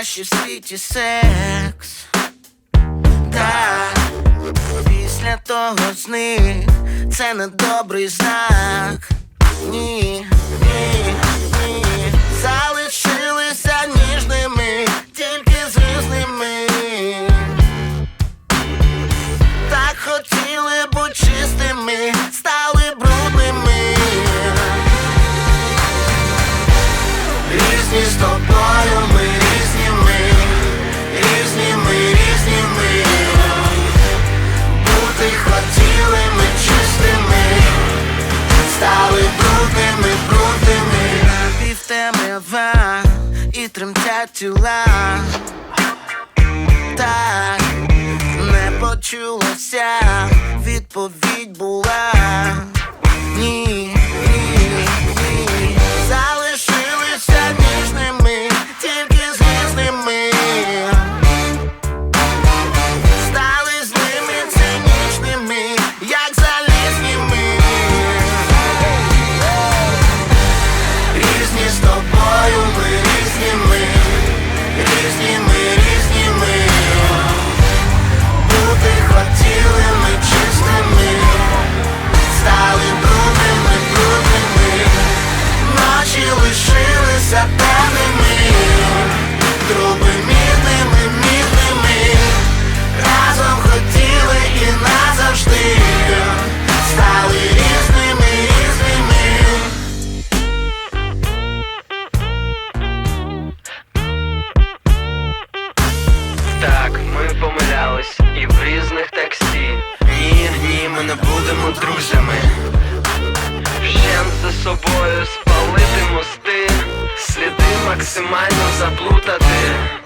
найкращий світі секс. Так, після того сни це не добрий знак. Ні. тіла, так не почулося відповідь. друзями, Вщен за собою спалити мости, сліди максимально заплутати.